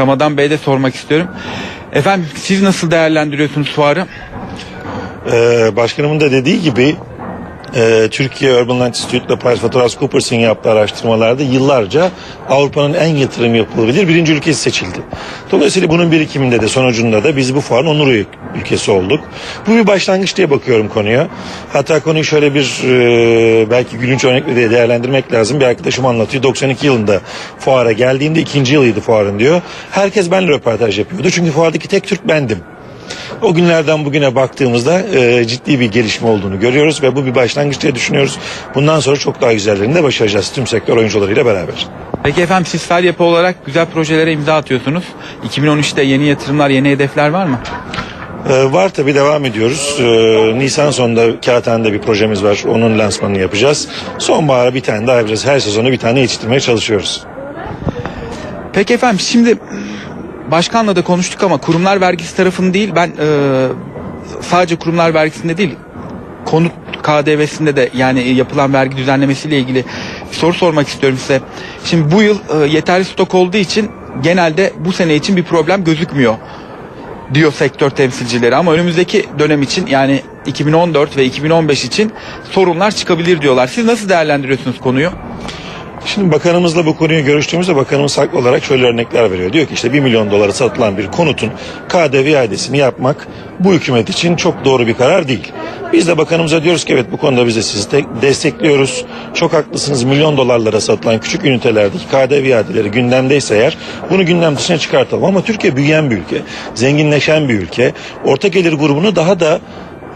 Ramazan Bey'e de sormak istiyorum. Efendim siz nasıl değerlendiriyorsunuz fuarı? Ee, başkanımın da dediği gibi e, Türkiye Urban Land Institute ile PricewaterhouseCoopers'ın yaptığı araştırmalarda yıllarca Avrupa'nın en yatırım yapılabilir birinci ülkesi seçildi. Dolayısıyla bunun birikiminde de sonucunda da biz bu fuarın onur ülkesi olduk. Bu bir başlangıç diye bakıyorum konuya. Hatta konuyu şöyle bir e, belki gülünç örnekle de değerlendirmek lazım. Bir arkadaşım anlatıyor. 92 yılında fuara geldiğimde ikinci yılıydı fuarın diyor. Herkes benimle röportaj yapıyordu. Çünkü fuardaki tek Türk bendim. O günlerden bugüne baktığımızda e, ciddi bir gelişme olduğunu görüyoruz ve bu bir başlangıç diye düşünüyoruz. Bundan sonra çok daha güzellerini de başaracağız tüm sektör oyuncularıyla beraber. Peki efendim siz Fel Yapı olarak güzel projelere imza atıyorsunuz. 2013'te yeni yatırımlar, yeni hedefler var mı? E, var tabii devam ediyoruz. E, Nisan sonunda Kağıthane'de bir projemiz var. Onun lansmanını yapacağız. Sonbahara bir tane daha yapacağız. Her sezonu bir tane yetiştirmeye çalışıyoruz. Peki efendim şimdi başkanla da konuştuk ama kurumlar vergisi tarafını değil ben e, sadece kurumlar vergisinde değil konut KDV'sinde de yani yapılan vergi düzenlemesiyle ilgili soru sormak istiyorum size. Şimdi bu yıl e, yeterli stok olduğu için genelde bu sene için bir problem gözükmüyor diyor sektör temsilcileri ama önümüzdeki dönem için yani 2014 ve 2015 için sorunlar çıkabilir diyorlar. Siz nasıl değerlendiriyorsunuz konuyu? Şimdi bakanımızla bu konuyu görüştüğümüzde bakanımız haklı olarak şöyle örnekler veriyor. Diyor ki işte 1 milyon dolara satılan bir konutun KDV iadesini yapmak bu hükümet için çok doğru bir karar değil. Biz de bakanımıza diyoruz ki evet bu konuda biz de sizi de destekliyoruz. Çok haklısınız milyon dolarlara satılan küçük ünitelerdeki KDV iadeleri gündemdeyse eğer bunu gündem dışına çıkartalım. Ama Türkiye büyüyen bir ülke, zenginleşen bir ülke. Orta gelir grubunu daha da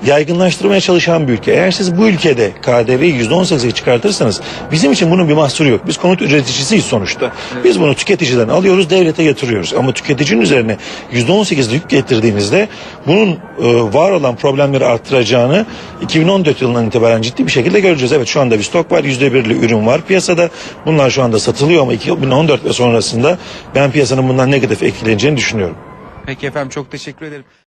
yaygınlaştırmaya çalışan bir ülke. Eğer siz bu ülkede KDV'yi %18'e çıkartırsanız bizim için bunun bir mahsuru yok. Biz konut üreticisiyiz sonuçta. Biz bunu tüketiciden alıyoruz, devlete yatırıyoruz. Ama tüketicinin üzerine %18'de yük getirdiğinizde bunun e, var olan problemleri arttıracağını 2014 yılından itibaren ciddi bir şekilde göreceğiz. Evet şu anda bir stok var, %1'li ürün var piyasada. Bunlar şu anda satılıyor ama 2014 ve sonrasında ben piyasanın bundan negatif etkileneceğini düşünüyorum. Peki efendim çok teşekkür ederim.